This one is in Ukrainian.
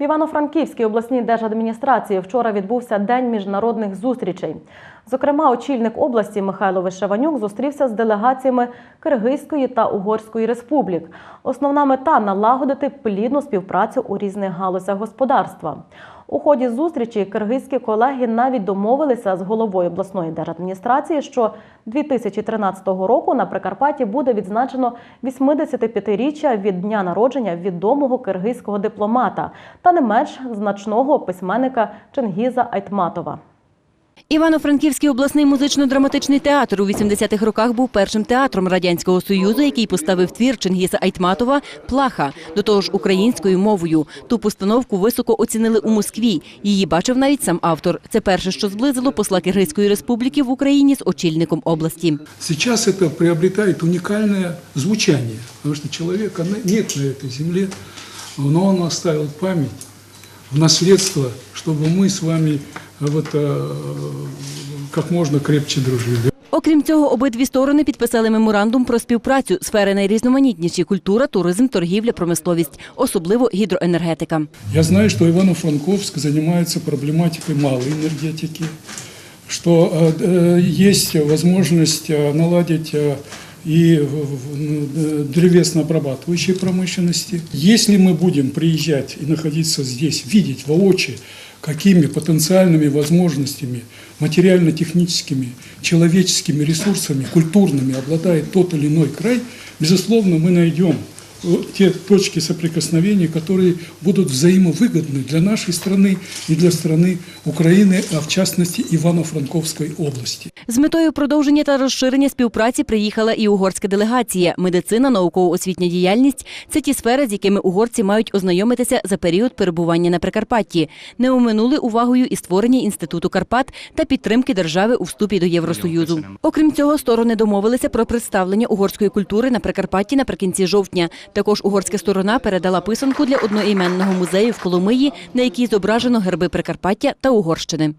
В Івано-Франківській обласній держадміністрації вчора відбувся день міжнародних зустрічей. Зокрема, очільник області Михайло Вишеванюк зустрівся з делегаціями Киргизької та Угорської республік. Основна мета налагодити плідну співпрацю у різних галузях господарства. У ході зустрічі киргизькі колеги навіть домовилися з головою обласної держадміністрації, що 2013 року на Прикарпатті буде відзначено 85-річчя від дня народження відомого киргизького дипломата та не менш значного письменника Чингіза Айтматова. Івано-Франківський обласний музично-драматичний театр у 80-х роках був першим театром радянського союзу, який поставив твір Чингіса Айтматова Плаха до того ж українською мовою. Ту постановку високо оцінили у Москві. Її бачив навіть сам автор. Це перше, що зблизило посла Киргизької республіки в Україні з очільником області. Сейчас это приобретает уникальное звучание, потому что человека на- нет на этой земле, но он оставил память в наследство, чтобы мы с вами э, вот, э, как можно крепче дружили. Окрім цього, обидві сторони підписали меморандум про співпрацю сфери найрізноманітніші культура, туризм, торгівля, промисловість, особливо гідроенергетика. Я знаю, что Ивано-Франковск занимается проблематикой малой энергетики, что э, э, есть возможность э, наладить э, и в- в- э, древесно-обрабатывающей промышленности. Если мы будем приезжать и находиться здесь, видеть воочию, какими потенциальными возможностями, материально-техническими, человеческими ресурсами, культурными обладает тот или иной край, безусловно, мы найдем э, те точки соприкосновения, которые будут взаимовыгодны для нашей страны и для страны Украины, а в частности Ивано-Франковской области. З метою продовження та розширення співпраці приїхала і угорська делегація. Медицина, науково-освітня діяльність це ті сфери, з якими угорці мають ознайомитися за період перебування на Прикарпатті. Не оминули увагою і створення інституту Карпат та підтримки держави у вступі до Євросоюзу. Окрім цього, сторони домовилися про представлення угорської культури на Прикарпатті наприкінці жовтня. Також угорська сторона передала писанку для одноіменного музею в Коломиї, на якій зображено герби Прикарпаття та Угорщини.